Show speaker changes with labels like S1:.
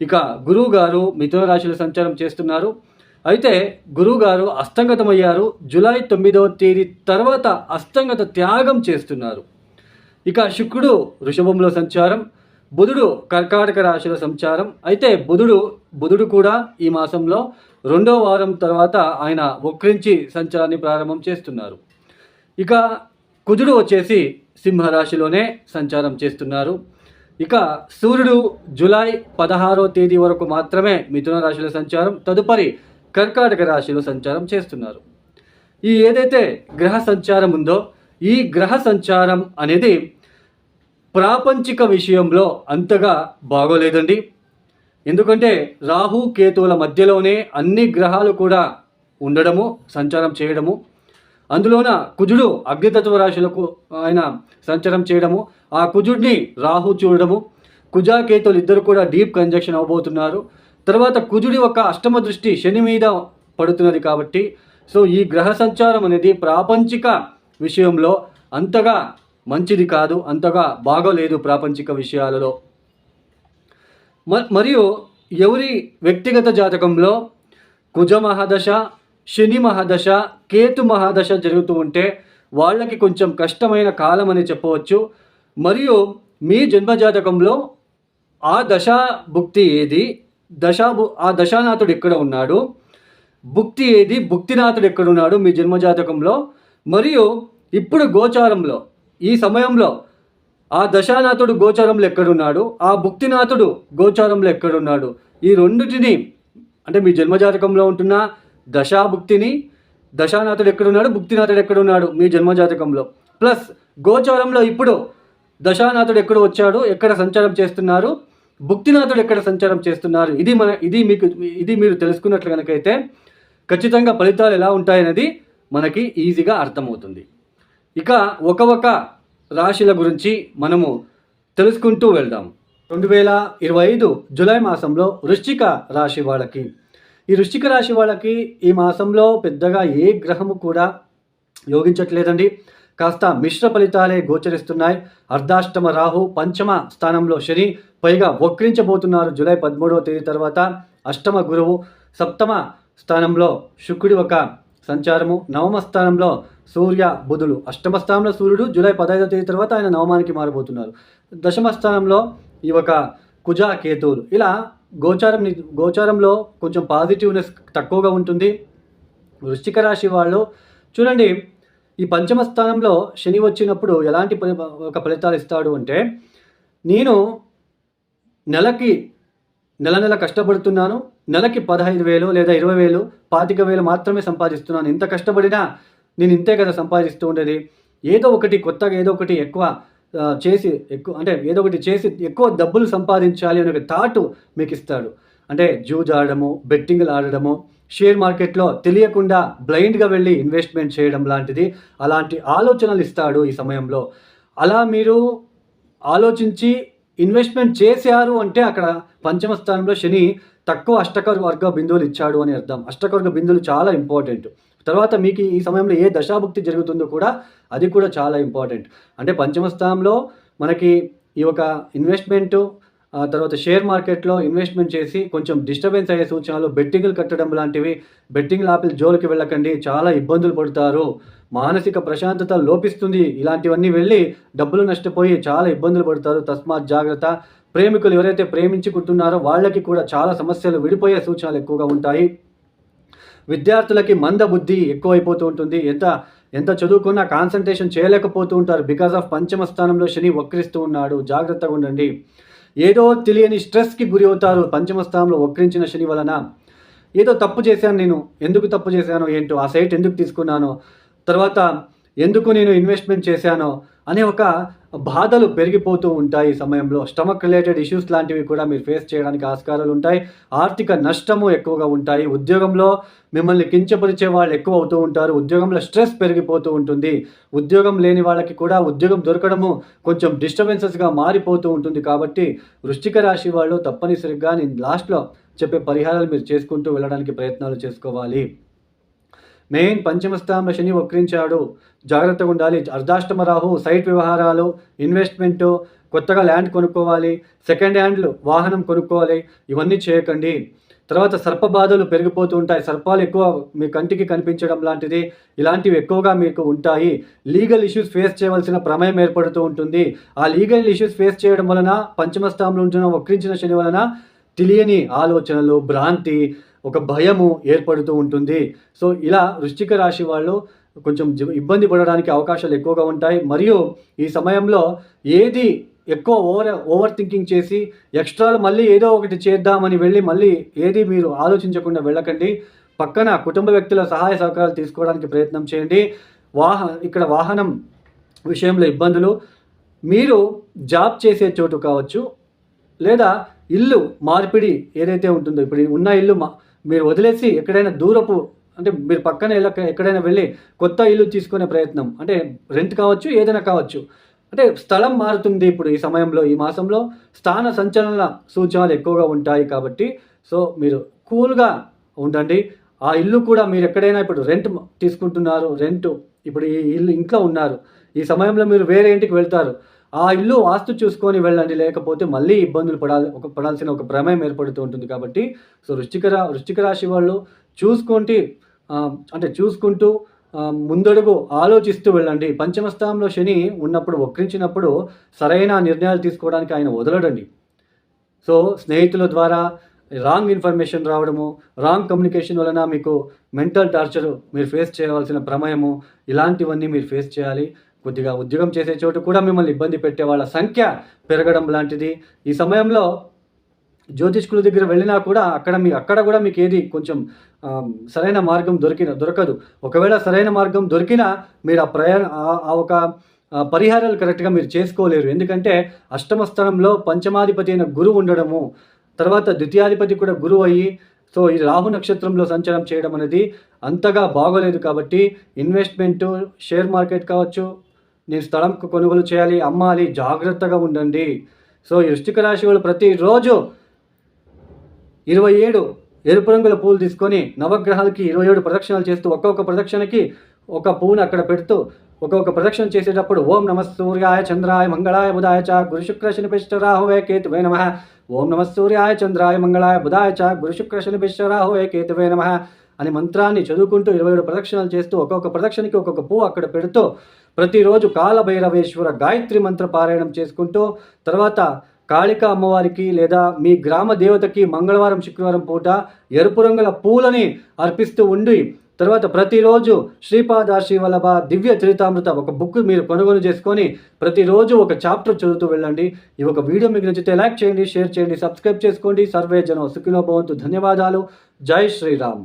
S1: ఇక గురువు గారు మిథున రాశిలో సంచారం చేస్తున్నారు. అయితే గురువు గారు అస్తంగతమయ్యారు. జూలై తొమ్మిదవ తేదీ తర్వాత అస్తంగత త్యాగం చేస్తున్నారు. ఇక శుక్రుడు వృషభంలో సంచారం. బుధుడు కర్కాటక రాశిలో సంచారం. అయితే బుధుడు బుధుడు కూడా ఈ మాసంలో రెండో వారం తర్వాత ఆయన వక్రించి సంచారాన్ని ప్రారంభం చేస్తున్నారు. ఇక కుజుడు వచ్చేసి సింహరాశిలోనే సంచారం చేస్తున్నారు. ఇక సూర్యుడు జూలై పదహారో తేదీ వరకు మాత్రమే మిథున రాశిలో సంచారం తదుపరి కర్కాటక రాశిలో సంచారం చేస్తున్నారు. ఈ ఏదైతే గ్రహ సంచారం ఉందో ఈ గ్రహ సంచారం అనేది ప్రాపంచిక విషయంలో అంతగా బాగోలేదండి. ఎందుకంటే రాహు కేతువుల మధ్యలోనే అన్ని గ్రహాలు కూడా ఉండడము సంచారం చేయడము అందులోన కుజుడు అగ్నితత్వ రాశులకు ఆయన సంచారం చేయడము ఆ కుజుడిని రాహు చూడడము కుజాకేతులు ఇద్దరు కూడా డీప్ కంజక్షన్ అవబోతున్నారు. తర్వాత కుజుడి యొక్క అష్టమ దృష్టి శని మీద పడుతున్నది కాబట్టి సో ఈ గ్రహ సంచారం అనేది ప్రాపంచిక విషయంలో అంతగా మంచిది కాదు అంతగా బాగోలేదు ప్రాపంచిక విషయాలలో. మ- మరియు ఎవరి వ్యక్తిగత జాతకంలో కుజ మహాదశ శని మహాదశ కేతు మహాదశ జరుగుతూ ఉంటే వాళ్ళకి కొంచెం కష్టమైన కాలం అని చెప్పవచ్చు. మరియు మీ జన్మ జాతకంలో ఆ దశా భుక్తి ఏది? దశా ఆ దశానాథుడు ఎక్కడ ఉన్నాడు? భుక్తి ఏది? భుక్తినాథుడు ఎక్కడున్నాడు మీ జన్మజాతకంలో? మరియు ఇప్పుడు గోచారంలో ఈ సమయంలో ఆ దశానాథుడు గోచారంలో ఎక్కడున్నాడు ఆ భుక్తినాథుడు గోచారంలో ఎక్కడున్నాడు ఈ రెండింటిని అంటే మీ జన్మజాతకంలో ఉంటున్న దశాభుక్తిని దశానాథుడు ఎక్కడున్నాడు భుక్తినాథుడు ఎక్కడున్నాడు మీ జన్మజాతకంలో. ప్లస్ గోచారంలో ఇప్పుడు దశానాథుడు ఎక్కడ వచ్చాడు ఎక్కడ సంచారం చేస్తున్నారు భుక్తినాథుడు ఎక్కడ సంచారం చేస్తున్నారు ఇది మన ఇది మీకు ఇది మీరు తెలుసుకున్నట్లు కనుకైతే ఖచ్చితంగా ఫలితాలు ఎలా ఉంటాయనేది మనకి ఈజీగా అర్థమవుతుంది. ఇక ఒక ఒక రాశిల గురించి మనము తెలుసుకుంటూ వెళ్దాం. రెండు వేల ఇరవై ఐదు జూలై మాసంలో వృశ్చిక రాశి వాళ్ళకి ఈ వృశ్చిక రాశి వాళ్ళకి ఈ మాసంలో పెద్దగా ఏ గ్రహము కూడా యోగించట్లేదండి. కాస్త మిశ్ర ఫలితాలే గోచరిస్తున్నాయి. అర్ధాష్టమ రాహు పంచమ స్థానంలో శని పైగా వక్రించబోతున్నారు జూలై పదమూడవ తేదీ తర్వాత అష్టమ గురువు. సప్తమ స్థానంలో శుక్రుడి ఒక సంచారము. నవమ స్థానంలో సూర్య బుధుడు. అష్టమ స్థానంలో సూర్యుడు జూలై పదహైదవ తేదీ తర్వాత ఆయన నవమానికి మారబోతున్నారు. దశమ స్థానంలో ఈ ఒక కుజ కేతువులు. ఇలా గోచారం గోచారంలో కొంచెం పాజిటివ్నెస్ తక్కువగా ఉంటుంది. వృశ్చిక రాశి వాళ్ళు చూడండి ఈ పంచమ స్థానంలో శని వచ్చినప్పుడు ఎలాంటి ఒక ఫలితాలు ఇస్తాడు అంటే నేను నెలకి నెల నెల కష్టపడుతున్నాను నెలకి పదహైదు వేలు లేదా ఇరవై వేలు పాతిక వేలు మాత్రమే సంపాదిస్తున్నాను. ఇంత కష్టపడినా నేను ఇంతే కదా సంపాదిస్తూ ఉండేది. ఏదో ఒకటి కొత్తగా ఏదో ఒకటి ఎక్కువ చేసి ఎక్కువ అంటే ఏదో ఒకటి చేసి ఎక్కువ డబ్బులు సంపాదించాలి అనే ఒక థాట్ మీకు ఇస్తాడు అంటే జూజ్ ఆడడము బెట్టింగ్లు ఆడడము షేర్ మార్కెట్లో తెలియకుండా బ్లైండ్గా వెళ్ళి ఇన్వెస్ట్మెంట్ చేయడం లాంటిది అలాంటి ఆలోచనలు ఇస్తాడు ఈ సమయంలో. అలా మీరు ఆలోచించి ఇన్వెస్ట్మెంట్ చేశారు అంటే అక్కడ పంచమ స్థానంలో శని తక్కువ అష్టకర్ వర్గ బిందువులు ఇచ్చాడు అని అర్థం. అష్టకవర్గ బిందువులు చాలా ఇంపార్టెంట్ తర్వాత మీకు ఈ సమయంలో ఏ దశాభుక్తి జరుగుతుందో కూడా అది కూడా చాలా ఇంపార్టెంట్ అంటే పంచమ స్థానంలో మనకి ఈ యొక్క ఇన్వెస్ట్మెంట్ తర్వాత షేర్ మార్కెట్లో ఇన్వెస్ట్మెంట్ చేసి కొంచెం డిస్టర్బెన్స్ అయ్యే సూచనలు బెట్టింగ్లు కట్టడం లాంటివి బెట్టింగ్ లాపిల్ జోలికి వెళ్ళకండి చాలా ఇబ్బందులు పడతారు. మానసిక ప్రశాంతత లోపిస్తుంది. ఇలాంటివన్నీ వెళ్ళి డబ్బులు నష్టపోయి చాలా ఇబ్బందులు పడతారు. తస్మాత్ జాగ్రత్త. ప్రేమికులు ఎవరైతే ప్రేమించుకుంటున్నారో వాళ్ళకి కూడా చాలా సమస్యలు విడిపోయే సూచనలు ఎక్కువగా ఉంటాయి. విద్యార్థులకి మంద బుద్ధి ఎక్కువైపోతూ ఉంటుంది. ఎంత ఎంత చదువుకున్నా కాన్సన్ట్రేషన్ చేయలేకపోతూ ఉంటారు. బికాస్ ఆఫ్ పంచమ స్థానంలో శని వక్రిస్తూ ఉన్నాడు. జాగ్రత్తగా ఉండండి. ఏదో తెలియని స్ట్రెస్కి గురి అవుతారు. పంచమ స్థానంలో వక్రించిన శని వలన. ఏదో తప్పు చేశాను నేను. ఎందుకు తప్పు చేశాను ఏంటో ఆ సైట్ ఎందుకు తీసుకున్నానో. తర్వాత ఎందుకు నేను ఇన్వెస్ట్మెంట్ చేశానో అనే ఒక బాధలు పెరిగిపోతూ ఉంటాయి ఈ సమయంలో. స్టమక్ రిలేటెడ్ ఇష్యూస్ లాంటివి కూడా మీరు ఫేస్ చేయడానికి ఆస్కారాలు ఉంటాయి. ఆర్థిక నష్టము ఎక్కువగా ఉంటాయి. ఉద్యోగంలో మిమ్మల్ని కించపరిచే వాళ్ళు ఎక్కువ అవుతూ ఉంటారు. ఉద్యోగంలో స్ట్రెస్ పెరిగిపోతూ ఉంటుంది. ఉద్యోగం లేని వాళ్ళకి కూడా ఉద్యోగం దొరకడము కొంచెం డిస్టర్బెన్సెస్గా మారిపోతూ ఉంటుంది కాబట్టి వృష్టిక రాశి వాళ్ళు తప్పనిసరిగా నేను లాస్ట్లో చెప్పే పరిహారాలు మీరు చేసుకుంటూ వెళ్ళడానికి ప్రయత్నాలు చేసుకోవాలి. మెయిన్ పంచమస్తామ శని వక్రించాడు. జాగ్రత్తగా ఉండాలి. అర్ధాష్టమ రాహు సైట్ వ్యవహారాలు ఇన్వెస్ట్మెంటు కొత్తగా ల్యాండ్ కొనుక్కోవాలి సెకండ్ హ్యాండ్లు వాహనం కొనుక్కోవాలి ఇవన్నీ చేయకండి. తర్వాత సర్ప బాధలు పెరిగిపోతూ ఉంటాయి. సర్పాలు ఎక్కువ మీ కంటికి కనిపించడం లాంటిది. ఇలాంటివి ఎక్కువగా మీకు ఉంటాయి. లీగల్ ఇష్యూస్ ఫేస్ చేయవలసిన ప్రమేయం ఏర్పడుతూ ఉంటుంది. ఆ లీగల్ ఇష్యూస్ ఫేస్ చేయడం వలన పంచమ స్థానంలో ఉంటున్న వక్రించిన శని వలన తెలియని ఆలోచనలు భ్రాంతి ఒక భయము ఏర్పడుతూ ఉంటుంది. సో ఇలా వృశ్చిక రాశి వాళ్ళు కొంచెం ఇబ్బంది పడడానికి అవకాశాలు ఎక్కువగా ఉంటాయి. మరియు ఈ సమయంలో ఏది ఎక్కువ ఓవర్ ఓవర్ థింకింగ్ చేసి ఎక్స్ట్రాలు మళ్ళీ ఏదో ఒకటి చేద్దామని వెళ్ళి మళ్ళీ ఏది మీరు ఆలోచించకుండా వెళ్ళకండి. పక్కన కుటుంబ వ్యక్తుల సహాయ సహకారాలు తీసుకోవడానికి ప్రయత్నం చేయండి. వాహ ఇక్కడ వాహనం విషయంలో ఇబ్బందులు. మీరు జాబ్ చేసే చోటు కావచ్చు. లేదా ఇల్లు మార్పిడి ఏదైతే ఉంటుందో ఇప్పుడు ఉన్న ఇల్లు మీరు వదిలేసి ఎక్కడైనా దూరపు అంటే మీరు పక్కన ఎక్కడైనా వెళ్ళి కొత్త ఇల్లు తీసుకునే ప్రయత్నం అంటే రెంట్ కావచ్చు ఏదైనా కావచ్చు. అంటే స్థలం మారుతుంది ఇప్పుడు ఈ సమయంలో ఈ మాసంలో స్థాన సంచలన సూచనలు ఎక్కువగా ఉంటాయి కాబట్టి సో మీరు కూల్గా ఉండండి. ఆ ఇల్లు కూడా మీరు ఎక్కడైనా ఇప్పుడు రెంట్ తీసుకుంటున్నారు రెంట్ ఇప్పుడు ఈ ఇల్లు ఇంట్లో ఉన్నారు. ఈ సమయంలో మీరు వేరే ఇంటికి వెళ్తారు. ఆ ఇల్లు వాస్తు చూసుకొని వెళ్ళండి లేకపోతే మళ్ళీ ఇబ్బందులు పడాలి ఒక పడాల్సిన ఒక ప్రమేయం ఏర్పడుతూ ఉంటుంది కాబట్టి సో వృశ్చిక రా వృశ్చిక రాశి వాళ్ళు చూసుకుంటే అంటే చూసుకుంటూ ముందడుగు ఆలోచిస్తూ వెళ్ళండి. పంచమస్థానంలో శని ఉన్నప్పుడు వక్రించినప్పుడు సరైన నిర్ణయాలు తీసుకోవడానికి ఆయన వదలడండి. సో స్నేహితుల ద్వారా రాంగ్ ఇన్ఫర్మేషన్ రావడము రాంగ్ కమ్యూనికేషన్ వలన మీకు మెంటల్ టార్చర్ మీరు ఫేస్ చేయవలసిన ప్రమేయము ఇలాంటివన్నీ మీరు ఫేస్ చేయాలి. కొద్దిగా ఉద్యోగం చేసే చోటు కూడా మిమ్మల్ని ఇబ్బంది పెట్టే వాళ్ళ సంఖ్య పెరగడం లాంటిది. ఈ సమయంలో జ్యోతిష్కుల దగ్గర వెళ్ళినా కూడా అక్కడ మీ అక్కడ కూడా మీకు ఏది కొంచెం సరైన మార్గం దొరికిన దొరకదు. ఒకవేళ సరైన మార్గం దొరికినా మీరు ఆ ప్రయాణ ఆ ఒక పరిహారాలు కరెక్ట్గా మీరు చేసుకోలేరు. ఎందుకంటే అష్టమ స్థానంలో పంచమాధిపతి అయిన గురువు ఉండడము తర్వాత ద్వితీయాధిపతి కూడా గురువు అయ్యి సో ఈ రాహు నక్షత్రంలో సంచారం చేయడం అనేది అంతగా బాగోలేదు కాబట్టి ఇన్వెస్ట్మెంటు షేర్ మార్కెట్ కావచ్చు నేను స్థలం కొనుగోలు చేయాలి అమ్మాలి జాగ్రత్తగా ఉండండి. సో ఈ వృష్టిక రాశి వాళ్ళు ప్రతిరోజు ఇరవై ఏడు ఎరుపు రంగుల పూలు తీసుకొని నవగ్రహాలకి ఇరవై ఏడు ప్రదక్షిణలు చేస్తూ ఒక్కొక్క ప్రదక్షిణకి ఒక పువ్వును అక్కడ పెడుతూ ఒక్కొక్క ప్రదక్షిణ చేసేటప్పుడు ఓం నమ సూర్యాయ చంద్రాయ మంగళాయ బుధాయ చ గురు శుక్ర శనిపిష్ట రాహువే కేతువే నమ. ఓం నమ సూర్యాయ చంద్రాయ మంగళాయ బుధాయ చ గురు శుక్ర శనిపిష్ట రాహువే కేతువే నమ అని మంత్రాన్ని చదువుకుంటూ ఇరవై ఏడు ప్రదక్షిణలు చేస్తూ ఒక్కొక్క ప్రదక్షిణకి ఒక్కొక్క పువ్వు అక్కడ పెడుతూ ప్రతిరోజు కాలభైరవేశ్వర గాయత్రి మంత్ర పారాయణం చేసుకుంటూ తర్వాత కాళిక అమ్మవారికి లేదా మీ గ్రామ దేవతకి మంగళవారం శుక్రవారం పూట ఎరుపు రంగుల పూలని అర్పిస్తూ ఉండి తర్వాత ప్రతిరోజు శ్రీపాదాశ్రీ వల్లభ దివ్య చరితామృత ఒక బుక్ మీరు కొనుగోలు చేసుకొని ప్రతిరోజు ఒక చాప్టర్ చదువుతూ వెళ్ళండి. ఈ ఒక వీడియో మీకు నచ్చితే లైక్ చేయండి షేర్ చేయండి సబ్స్క్రైబ్ చేసుకోండి. సర్వే జనం సుఖినో భవంతు. ధన్యవాదాలు. జై శ్రీరామ్.